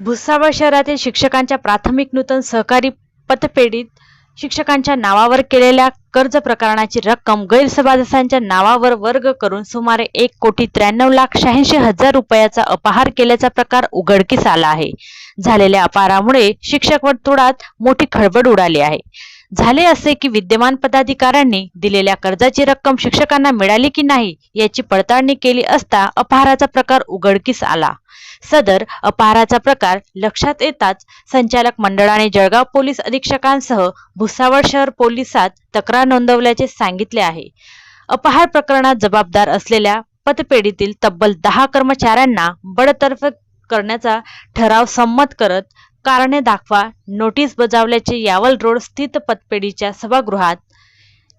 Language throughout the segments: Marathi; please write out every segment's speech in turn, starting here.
भुसावळ शहरातील शिक्षकांच्या प्राथमिक नूतन सहकारी पतपेढीत शिक्षकांच्या नावावर केलेल्या कर्ज प्रकरणाची रक्कम गैरसभासदांच्या नावावर वर्ग करून सुमारे एक कोटी त्र्याण्णव लाख शहाऐंशी हजार रुपयाचा अपहार केल्याचा प्रकार उघडकीस आला आहे. झालेल्या अपहारामुळे शिक्षक वर्तुळात मोठी खळबळ उडाली आहे. झाले असे की विद्यमान पदाधिकाऱ्यांनी दिलेल्या कर्जाची रक्कम शिक्षकांना मिळाली की नाही याची पडताळणी केली असता अपहाराचा प्रकार उघडकीस आला. सदर अपहाराचा प्रकार लक्षात येताच संचालक मंडळाने जळगाव पोलीस अधीक्षकांसह भुसावळ शहर पोलिसात तक्रार नोंदवल्याचे सांगितले आहे. अपहार प्रकरणात जबाबदार असलेल्या पतपेढीतील तब्बल दहा कर्मचाऱ्यांना बडतर्फ करण्याचा ठराव संमत करत कारणे दाखवा नोटीस बजावल्याचे यावल रोड स्थित पतपेढीच्या सभागृहात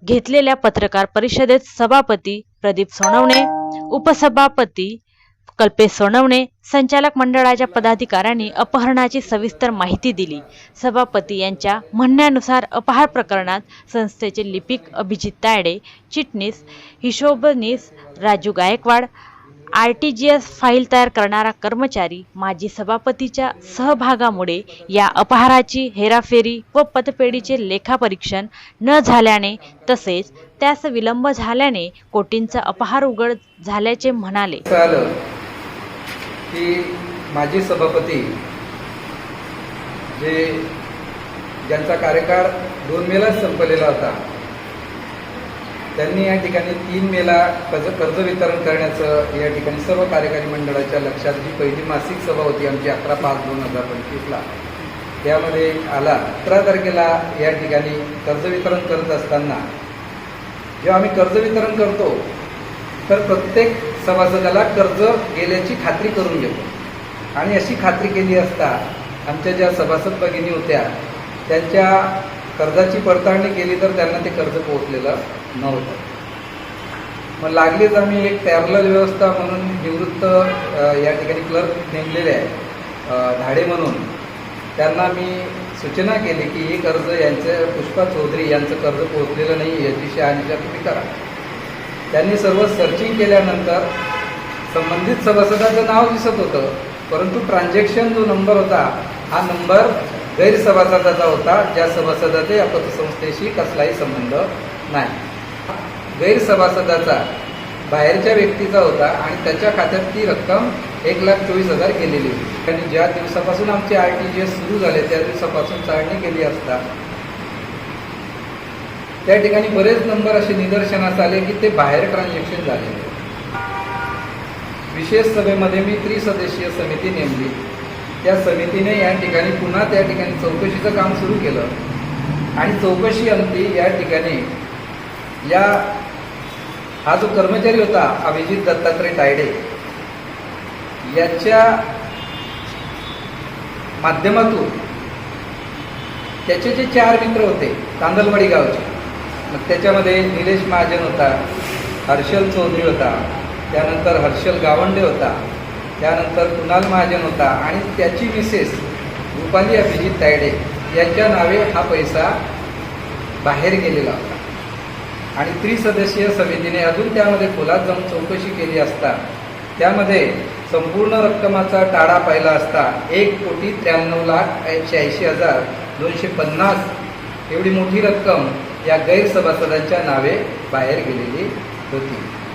घेतलेल्या पत्रकार परिषदेत सभापती प्रदीप सोनवणे उपसभापती कल्पेश सोनवणे संचालक मंडळाच्या पदाधिकाऱ्यांनी अपहरणाची सविस्तर माहिती दिली. सभापती यांच्या म्हणण्यानुसार अपहार प्रकरणात संस्थेचे लिपिक अभिजित तायडे चिटणीस हिशोबनीस Raju Gaikwad R T G S file तयार करणारा कर्मचारी माजी सभापतीच्या सहभागामुळे या अपहाराची हेराफेरी व पतपेढीचे लेखापरीक्षण न झाल्याने तसेच त्यास विलंब झाल्याने कोटींचा अपहार उघड झाल्याचे म्हणाले. की माजी सभापती जे ज्यांचा कार्यकाळ दोन मेलाच संपलेला होता त्यांनी या ठिकाणी तीन मेला कर्ज कर्ज वितरण करण्याचं या ठिकाणी सर्व कार्यकारी मंडळाच्या लक्षात जी पहिली मासिक सभा होती आमची अकरा पाच दोन हजार पंचवीसला त्यामध्ये आला. अकरा तारखेला या ठिकाणी कर्ज वितरण करत असताना जेव्हा आम्ही कर्ज वितरण करतो तर प्रत्येक सभासदाला कर्ज गेल्याची खात्री करून घेतो. आणि अशी खात्री केली असता आमच्या ज्या सभासद भगिनी होत्या त्यांच्या कर्जाची पडताळणी केली तर त्यांना ते कर्ज पोहोचलेलं नव्हतं मग लागलीच आम्ही एक पॅरलल व्यवस्था म्हणून निवृत्त या ठिकाणी क्लर्क नेमलेले आहे धाडे म्हणून. त्यांना मी सूचना केली की हे कर्ज यांचं पुष्पा चौधरी यांचं कर्ज पोहोचलेलं नाही याची शहानिशा तुम्ही करा. त्यांनी सर्व सर्चिंग केल्यानंतर संबंधित सभासदाचं नाव दिसत होतं परंतु ट्रान्झॅक्शन जो नंबर होता हा नंबर गैरसभासदाचा होता ज्या सभासदाचा या पतसंस्थेशी कसलाही संबंध नाही. गैरसभासदाचा बाहेरच्या व्यक्तीचा होता आणि त्याच्या खात्यात ती रक्कम एक लाख चोवीस हजार गेलेली होती. आणि ज्या दिवसापासून आमचे आर टी जी एस सुरू झाले त्या दिवसापासून चाळणी केली असता. त्या ठिकाणी बरेच नंबर असे निदर्शनास आले की ते बाहेर ट्रान्झॅक्शन झाले. विशेष सभेमध्ये मी त्रिसदस्यीय समिती नेमली. त्या समितीने या ठिकाणी पुन्हा त्या ठिकाणी चौकशीचं काम सुरू केलं. आणि चौकशी अंती या ठिकाणी या हा जो कर्मचारी होता अभिजित दत्तात्रय तायडे याच्या माध्यमातून त्याचे जे चार मित्र होते तांदलवाडी गावचे मग त्याच्यामध्ये निलेश महाजन होता हर्षल चौधरी होता त्यानंतर हर्षल गावंडे होता त्यानंतर कुणाल महाजन होता आणि त्याची मिसेस रुपाली अभिजित तायडे यांच्या नावे हा पैसा बाहेर गेलेला होता. आणि त्रिसदस्यीय समितीने अजून त्यामध्ये खोलात जाऊन चौकशी केली असता त्यामध्ये संपूर्ण रक्कमाचा टाळा पाहिला असता एक कोटी त्र्याण्णव लाख शहाऐंशी हजार दोनशे पन्नास एवढी मोठी रक्कम या गैरसभासदांच्या नावे बाहेर गेलेली होती.